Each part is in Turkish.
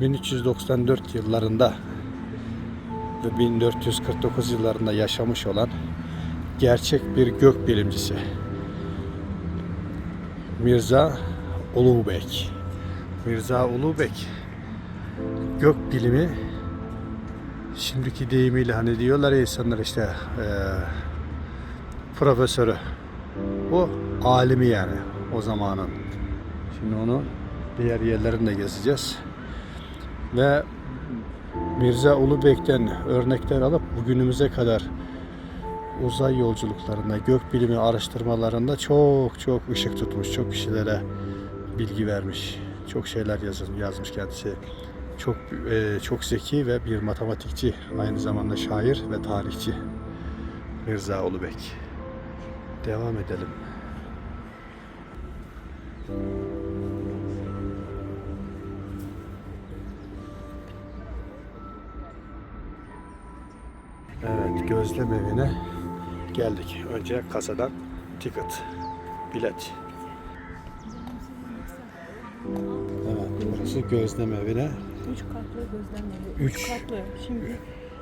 1394 yıllarında ve 1449 yıllarında yaşamış olan gerçek bir gök bilimcisi. Mirza Ulubek. Mirza Ulubek gök bilimi şimdiki deyimiyle hani diyorlar ya insanlar işte eee, profesörü. O alimi yani o zamanın. Şimdi onu diğer yerlerinde gezeceğiz. Ve Mirza Ulubek'ten örnekler alıp bugünümüze kadar uzay yolculuklarında, gök bilimi araştırmalarında çok çok ışık tutmuş, çok kişilere bilgi vermiş, çok şeyler yazmış, yazmış kendisi. Çok e, çok zeki ve bir matematikçi, aynı zamanda şair ve tarihçi Mirza Ulubek. Devam edelim. Evet, gözlem evine geldik. Önce kasadan ticket, bilet. Evet, burası gözlem evine. Üç katlı gözlemleri. Üç. Üç katlı. Şimdi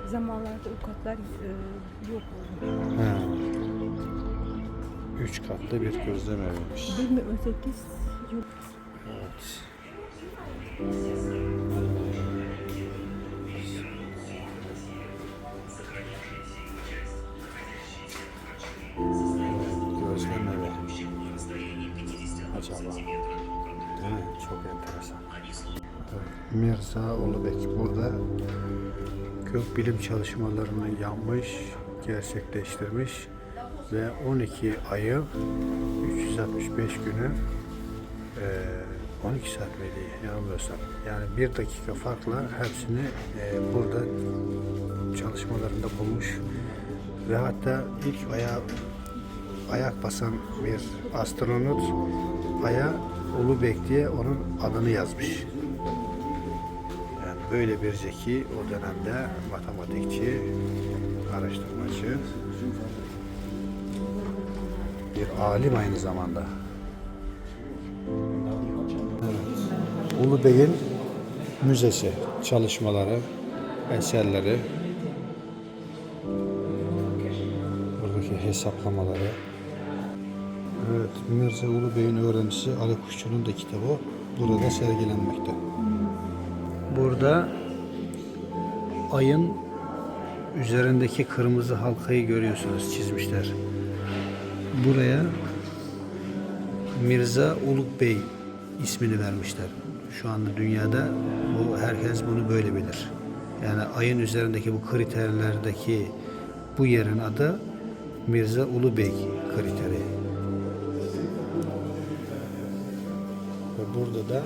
zamanlarda o katlar e, yok oldu. Ha. Üç katlı bir gözlem eviymiş. 28 yıl Evet. Acaba. Değil mi? Çok enteresan. Mirza Ulubek burada kök bilim çalışmalarını yapmış, gerçekleştirmiş ve 12 ayı 365 günü eee, 12 saat miydi yanılmıyorsam. Yani bir dakika farkla hepsini eee, burada çalışmalarında bulmuş ve hatta ilk aya ayak basan bir astronot aya Ulubek diye onun adını yazmış. Yani böyle bir zeki o dönemde matematikçi, araştırmacı, bir alim aynı zamanda. Evet. Ulu Bey'in müzesi, çalışmaları, eserleri, buradaki hesaplamaları. Evet, Mirza Ulu Bey'in öğrencisi Ali Kuşçu'nun da kitabı burada sergilenmekte. Burada ayın üzerindeki kırmızı halkayı görüyorsunuz çizmişler. Buraya Mirza Uluk Bey ismini vermişler. Şu anda dünyada bu herkes bunu böyle bilir. Yani ayın üzerindeki bu kriterlerdeki bu yerin adı Mirza Ulu Bey kriteri. Burada da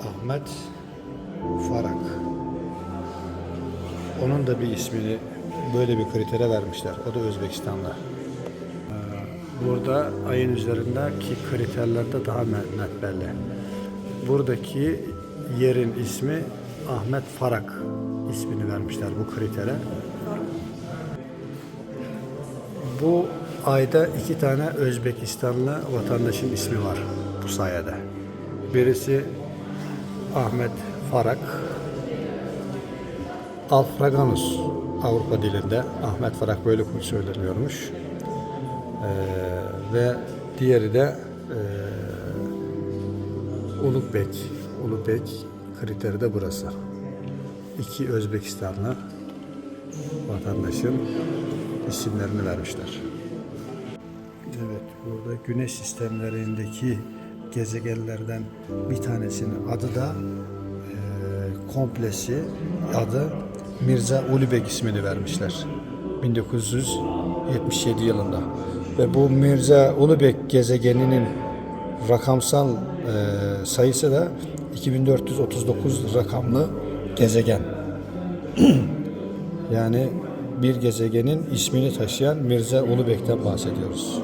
Ahmet Farak. Onun da bir ismini böyle bir kritere vermişler. O da Özbekistan'da. Ee, Burada ayın üzerindeki kriterlerde daha net belli. Buradaki yerin ismi Ahmet Farak ismini vermişler bu kritere. Bu ayda iki tane Özbekistanlı vatandaşın ismi var bu sayede. Birisi Ahmet Farak, Alfraganus Avrupa dilinde Ahmet Farak böyle söyleniyormuş. Ee, ve diğeri de e, Ulukbek. Ulukbek kriteri de burası. İki Özbekistanlı vatandaşın isimlerini vermişler. Evet, burada güneş sistemlerindeki gezegenlerden bir tanesinin adı da e, komplesi adı Mirza Ulubek ismini vermişler. 1977 yılında. Ve bu Mirza Ulubek gezegeninin rakamsal e, sayısı da 2439 rakamlı gezegen. yani bir gezegenin ismini taşıyan Mirza Ulubek'ten bahsediyoruz.